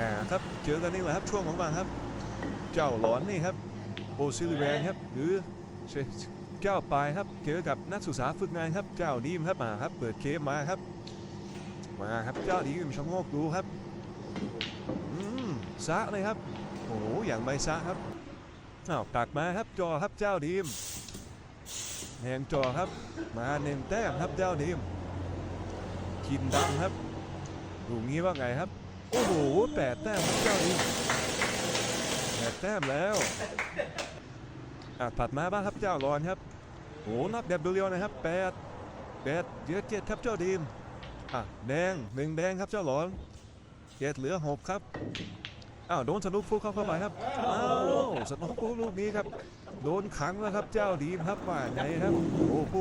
อ่าครับเจอกันนี่แหละครับช่วงของมันครับ เจ้าหลอนนี่ครับโอซิลิแวนครับหรือเจ้าปลายครับเจอกับนักศึกษาฝึกงานครับ เจ้าดีมครับมาครับ เปิดเกมมาครับ มาครับเจ้าดีมชะโงกดูครับอืมซะเลยครับโอ้อย่างไม่ซะครับอ้าวตักมาครับจอครับเจ้าดีมแหงจอครับมาเน้นแต้มครับเจ้าดีมกินดังครับดูงี้ว่าไงครับ โอ้โหแปดแต้มครับเจ้าดีแปดแต้มแล้วอะถัดมาบ้างครับเจ้าร้อนครับโอ้นับแบบเร็วนะครับแปดแปดเจ็ดเจ็ดครับเจ้าดีมอะแดงหนึ่งแดงครับเจ้าหลอนเจ็ดเหลือหกครับอ้าวโดนสนุกฟุกเข้าเข้าไปครับอ้าวสนุกฟุกลูกนี้ครับ โดนขังแล้วครับเจ้าดีมครับว่าไงครับโอ้โห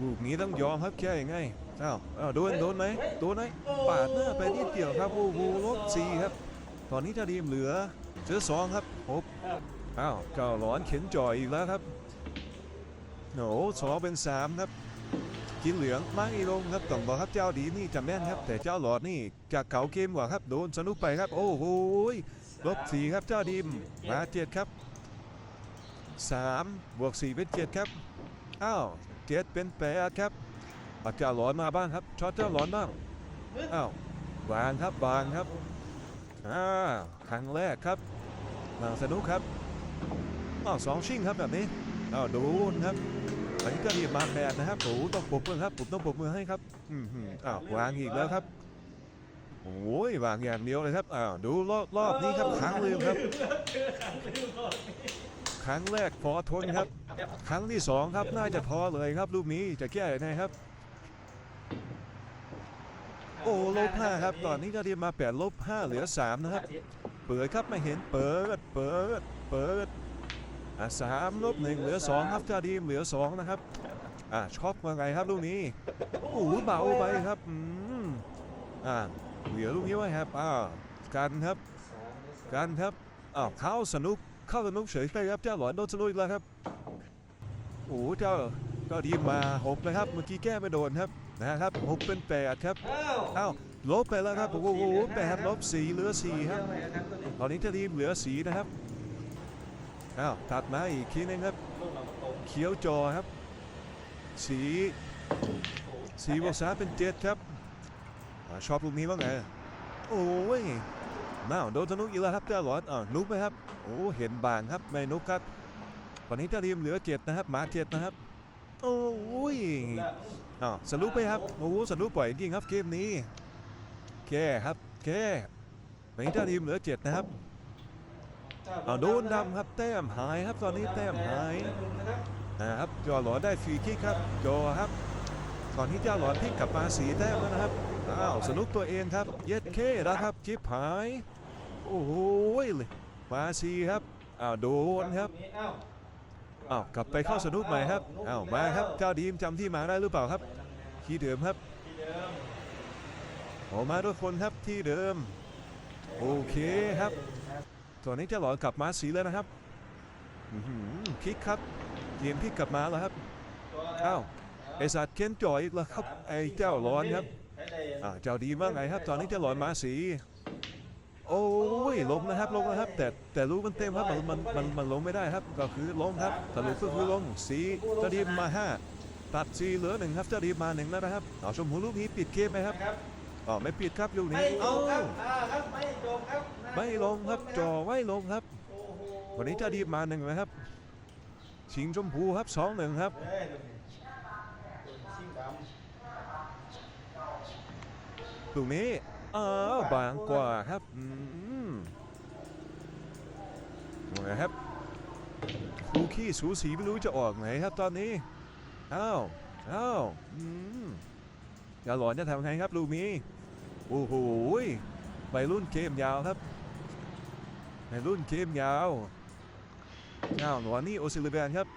ลูกนี้ต้องยอมครับแค่ยังไง อ้าวอ้าวโดนโดนไหมโดนไหมปาดหน้าไปนิดเดียวครับโอ้โหลบสี่ครับ ตอนนี้เจ้าดีมเหลือเหลือสองครับหกอ้าวเจ้าหลอนเข็นจ่อยอีกแล้วครับโอ้สองเป็นสามครับกินเหลืองมาอีลงครับต้องบอกครับเจ้าดีนี่จำแม่นครับ แต่เจ้าหลอดนี่จากเก่าเกมกว่าครับโดนสนุกไปครับ โอ้โหลบสี่ครับเจ้าดีมมาเจ็ดครับสามบวกสี่เป็นเจ็ดครับอ้าวเจ็ดเป็นแปดครับ อาเจ้าหลอนมาบ้างครับช็อตเจ้าหลอนบ้างอ้าววางครับวางครับอ้าครั้งแรกครับหลังสนุกครับอ้าวสองชิงครับแบบนี้อ้าวโดนครับอันนี้ก็รีบมาแปดนะครับโอ้ต้องปรบมือครับผมต้องปรบมือให้ครับอืมหืมอ้าววางอีกแล้วครับโอ้ยวางอย่างเดียวเลยครับอ้าวดูรอบรอบนี้ครับครั้งลืมครับ ครั้งแรกพอทนครับ ครั้งที่สองครับน่าจะพอเลยครับลูกนี้จะแก้ยังไงครับ โอ้ลบห้าครับ ตอนนี้ก็รีบมาแปดลบห้าเหลือสามนะครับ เปิดครับไม่เห็นเปิดเปิดเปิดอะสามลบหนึ่งเหลือสองครับเจ้าดีมเหลือสองนะครับอะช็อปว่าไงครับลูกนี้โอ้โหเบาไปครับอืมอะเหลือลูกนี้ไว้ครับอ้ากันครับ กันครับอ้าวเข้าสนุกเข้าสนุกเฉยไปครับเจ้าหลอนโดนสนุกอีกแล้วครับโอ้เจ้าเจ้าดีมมาหกเลยครับเมื่อกี้แก้ไม่โดนครับ นะครับหกเป็นแปดครับอ้าวลบไปแล้วครับโอ้โหแปดลบสี่เหลือสี่ครับตอนนี้เจ้าทีมเหลือสีนะครับอ้าวถัดมาอีกทีนึงครับเขียวจอครับ สีสีบวกสามเป็นเจ็ดครับอาชอบลูกนี้บ้างไงโอ้ยน้าวโดนธนุกอีกแล้วครับเจ้าหลอดอ่าวนุกไหมครับโอ้เห็นบางครับไม่นุกครับตอนนี้เจ้าทีมเหลือเจ็ดนะครับมาเจ็ดนะครับ โอ้ย อ้าวสรุปไปครับโอ้โหสรุปปล่อยจริงครับเกมนี้ แก้ครับแก้ตอนนี้เจ้าทีมเหลือเจ็ดนะครับเอาโดนดำครับแต้มหายครับตอนนี้แต้มหายนะครับจอหลอได้ฟรีคิกครับจอครับตอนนี้เจ้าหลอดพลิกกลับมาสีแต้มแล้วนะครับอ้าวสนุกตัวเองครับ เย็ดเคนะครับจิบหาย โอ้โหเลยมาสีครับอ้าวโดนครับ อ้าวกลับไปเข้าสนุกใหม่ครับอ้าวมาครับเจ้าดีมจำที่มาได้หรือเปล่าครับที่เดิมครับออกมาทุกคนครับที่เดิม โอเคครับตอนนี้เจ้าหลอกลับมาสีแล้วนะครับอื้อหือพลิกครับเกมพลิกลับมาแล้วครับอ้าวไอสัตว์เค้นจ่อยแล้วครับไอเจ้าหลอนครับอ่าเจ้าดีมากไงครับ ตอนนี้เจ้าหลอนมาสี โอ้ยล้มนะครับล้มนะครับ แต่แต่รู้มันเต็มครับมันมันมันมันล้มไม่ได้ครับ ก็คือล้มครับสรุปก็คือล้มสีเจ้าดีมมาห้าตัดสีเหลือหนึ่งครับเจ้าดีมมาหนึ่งแล้วนะครับเอาชมพูลูกนี้ปิดเกมไหมครับอ๋อไม่ปิดครับลูกไม่นี้จเอ้าบครับอ่าครับไม่จบครับไม่ลงครับจ่อไม่ลงครับโอ้โหวันนี้เจะดีมาหนึ่งนะครับ ชิงชมพูครับสองหนึ่งครับเฮ้ย ดูดิชิงดตรงนี้อ้าวบางกว่าครับอืมนะครับคู่ขี้สูสีไม่รู้จะออกไหนครับตอนนี้อ้าวอ้าวอืมอย่าหลอนจะทำไงครับลูกนี้โอ้โหไปรุ่นเกมยาวครับไปรุ่นเกมยาวอ้าวหนวนี่โอซิลิแวนครับ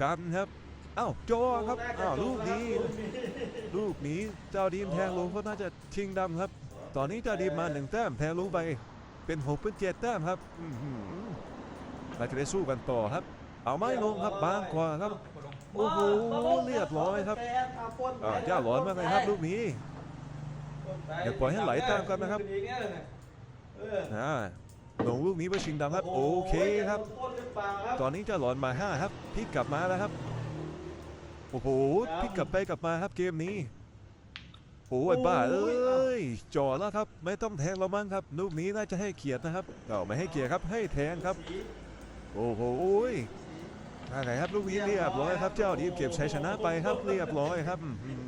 กันครับอ้าวจอครับอ้าวลูกนี้ ลูกนี้เจ้าดีมแทงลงก็น่าจะชิงดำครับ ตอนนี้จ้ดีมาหนึ่งแต้มแทงลงไป เป็นหกเป็นเจ็ดแต้มครับเราจะได้สู้กันต่อครับ เอาไม้ลงครับบางกว่าครับ โอ้โหเรียบร้อยครับเจ้าหลอนมาไงครับลูกนี้อย่าปล่อยให้ไหลตามกันนะครับเอออ่าลงลูกนี้ไปชิงดำครับ โอเคครับโอเปล่าครับ ตอนนี้จะหลอนมาห้าครับพลิกกลับมาแล้วครับ โอ้โหพลิกกลับไปกลับมาครับเกมนี้ โอ้ยบ้าเอ้ยจ่อแล้วครับ ไม่ต้องแทงเรามั้งครับลูกนี้น่าจะให้เกียรตินะครับเอาไม่ให้เกียรติครับให้แทงครับสีโอ้โหอะไรครับลูกนี้เรียบร้อยครับ เจ้าดีเก็บชัยชนะไปครับเรียบร้อยครับอื้อหือ